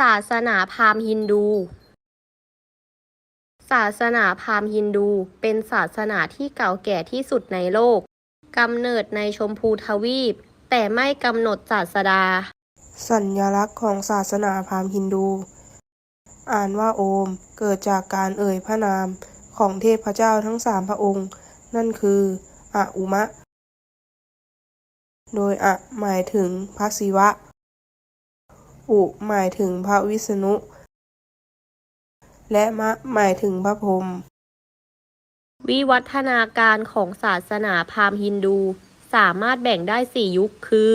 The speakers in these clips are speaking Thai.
ศาสนาพราหมณ์ฮินดู ศาสนาพราหมณ์ฮินดู เป็นศาสนาที่เก่าแก่ที่สุดในโลกกำเนิดในชมพูทวีป แต่ไม่กำหนดศาสดา สัญลักษณ์ของศาสนาพราหมณ์ฮินดู อ่านว่าโอม เกิดจากการเอ่ยพระนามของเทพเจ้าทั้งสามพระองค์ นั่นคืออะอุมะ โดยอะหมายถึงพระศิวะ อุหมายถึงพระวิษณุ และมะหมายถึงพระพรหมวิวัฒนาการของศาสนาพราหมณ์ฮินดู สามารถแบ่งได้4ยุคคือ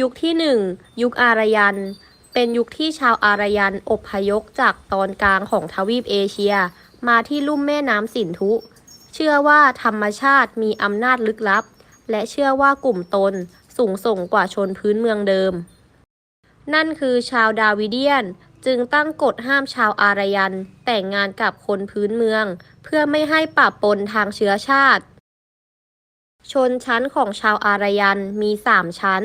ยุคที่1ยุคอารยัน เป็นยุคที่ชาวอารยันอพยพจากตอนกลางของทวีปเอเชีย มาที่ลุ่มแม่น้ำสินธุ เชื่อว่าธรรมชาติมีอำนาจลึกลับ และเชื่อว่ากลุ่มตนสูงส่งกว่าชนพื้นเมืองเดิม นั่นคือชาวดาวิเดียนจึงตั้งกฎห้ามชาวอารยัน แต่งงานกับคนพื้นเมือง เพื่อไม่ให้ปะปนทางเชื้อชาติ ชนชั้นของชาวอารยันมีสามชั้น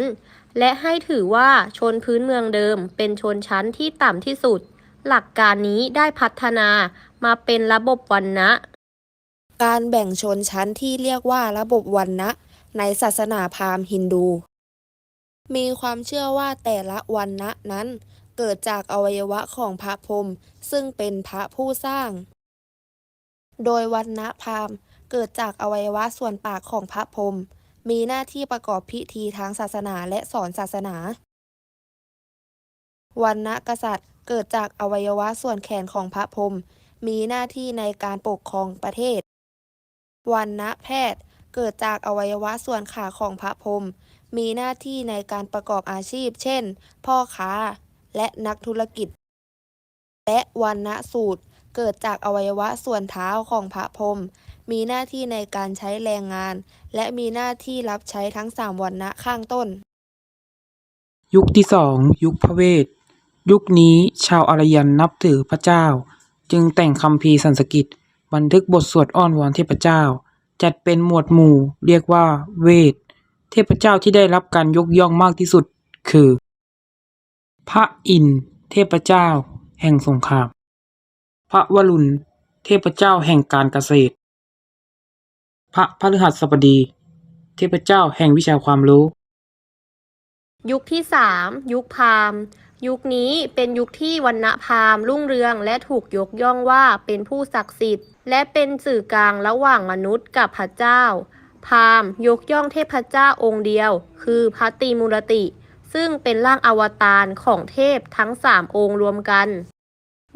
และให้ถือว่าชนพื้นเมืองเดิม เป็นชนชั้นที่ต่ำที่สุด หลักการนี้ได้พัฒนามาเป็นระบบวรรณะการแบ่งชนชั้นที่เรียกว่าระบบวรรณะในศาสนาพราหมณ์ฮินดู มีความเชื่อว่าแต่ละวรรณะนั้น เกิดจากอวัยวะของพระพรหมซึ่งเป็นพระผู้สร้าง โดยวรรณะพราหมณ์เกิดจากอวัยวะส่วนปากของพระพรหมมีหน้าที่ประกอบพิธีทางศาสนาและสอนศาสนาวรรณะกษัตริย์เกิดจากอวัยวะส่วนแขนของพระพรหมมีหน้าที่ในการปกครองประเทศวรรณะแพทย์ เกิดจากอวัยวะส่วนขาของพระพรหมมีหน้าที่ในการประกอบอาชีพ เช่น พ่อค้า และนักธุรกิจ และวรรณะสูตร เกิดจากอวัยวะส่วนเท้าของพระพรหมมีหน้าที่ในการใช้แรงงาน และมีหน้าที่รับใช้ทั้งสามวรรณะข้างต้น ยุคที่สองยุคพระเวท ยุคนี้ชาวอารยันนับถือพระเจ้า จึงแต่งคัมภีสันสกฤตบันทึกบทสวดอ้อนวอนเทพเจ้า จัดเป็นหมวดหมู่เรียกว่า เวท เทพเจ้าที่ได้รับการยกย่องมากที่สุด คือ พระอินทร์เทพเจ้า แห่งสงคราม พระวรุณ เทพเจ้าแห่งการเกษตร พระพฤหัสบดี เทพเจ้าแห่งวิชาความรู้ ยุคที่3ยุคพราหมณ์ยุคนี้เป็นยุคที่วรรณพราหมณ์รุ่งเรืองและถูกยกย่องว่าเป็นผู้ศักดิ์สิทธิ์ และเป็นสื่อกลางระหว่างมนุษย์กับพระเจ้า พราหมณ์ยกย่องเทพเจ้าองค์เดียว คือพระตรีมูรติ ซึ่งเป็นร่างอวตารของเทพทั้งสามองค์รวมกัน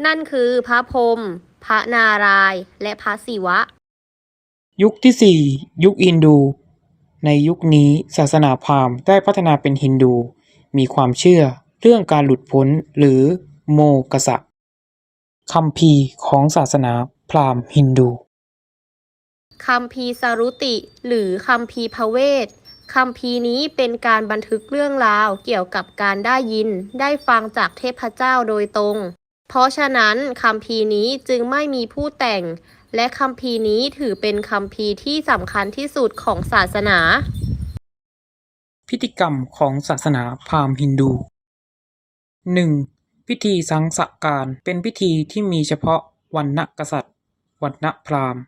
นั่นคือพระพรหมพระนารายณ์และพระศิวะ ยุคที่สี่ยุคอินดู ในยุคนี้ศาสนาพราหมณ์ได้พัฒนาเป็นฮินดู มีความเชื่อเรื่องการหลุดพ้นหรือโมกษะคัมภีของศาสนา พราหมณ์ฮินดูคัมภีร์สรุติ หรือคัมภีร์พระเวทคัมภีร์นี้เป็นการบันทึกเรื่องราวเกี่ยวกับการได้ยิน ได้ฟังจากเทพเจ้าโดยตรง เพราะฉะนั้นคัมภีร์นี้จึงไม่มีผู้แต่ง และคัมภีร์นี้ถือเป็นคัมภีร์ที่สำคัญที่สุดของศาสนา พิธีกรรมของศาสนาพราหมณ์ฮินดู 1. พิธีสังสการเป็นพิธีที่มีเฉพาะวันณกษัตริย์ วันณพราหมณ์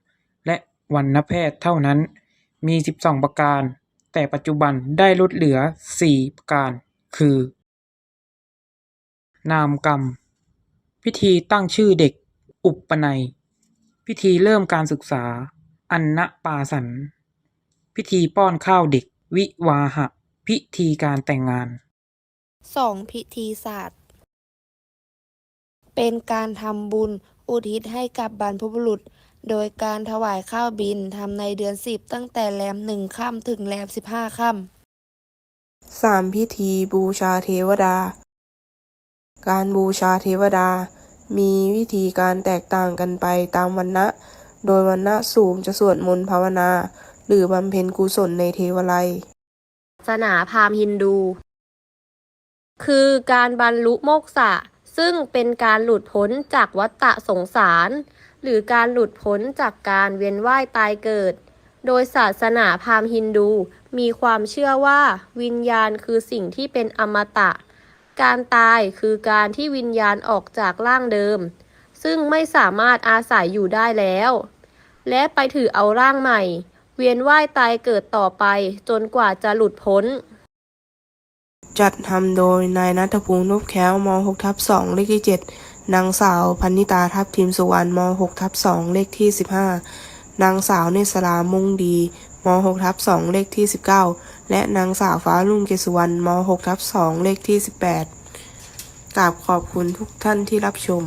และวันณแพทย์เท่านั้น มี 12 ประการ แต่ปัจจุบันได้ลดเหลือ 4 ประการ คือ นามกรรม พิธีตั้งชื่อเด็ก อุปนัย พิธีเริ่มการศึกษา อันนปาสัน พิธีป้อนข้าวเด็ก วิวาหะ พิธีการแต่งงาน 2. พิธีศาสตร์ เป็นการทำบุญ อุทิศให้กับบรรพบุรุษ โดยการถวายข้าวบิณทำในเดือนสิบตั้งแต่แรมหนึ่งค่ำถึงแรมสิบห้าค่ำสามพิธีบูชาเทวดา การบูชาเทวดา มีวิธีการแตกต่างกันไปตามวรรณะโดยวรรณะสูงจะสวดมนต์ภาวนา หรือบำเพ็ญกุศลในเทวไลยศาสนาพราหมณ์ฮินดู คือการบรรลุโมกษะ ซึ่งเป็นการหลุดพ้นจากวัฏฏะสงสาร หรือการหลุดพ้นจากการเวียนว่ายตายเกิด โดยศาสนาพราหมณ์ฮินดูมีความเชื่อว่าวิญญาณคือสิ่งที่เป็นอมตะ การตายคือการที่วิญญาณออกจากร่างเดิม ซึ่งไม่สามารถอาศัยอยู่ได้แล้ว และไปถือเอาร่างใหม่ เวียนว่ายตายเกิดต่อไปจนกว่าจะหลุดพ้น จัดทำโดยนายนัทภูมินุบแค้วม6ทับ2เลขที่ 7 นางสาวพันนิตาทับทิมสุวรรณม6ทับ2เลขที่ 15 นางสาวเนสรามุ่งดีม6ทับ2เลขที่ 19 และนางสาวฟ้าลุ่งเกษสุวรรณม6ทับ2เลขที่ 18 กราบขอบคุณทุกท่านที่รับชม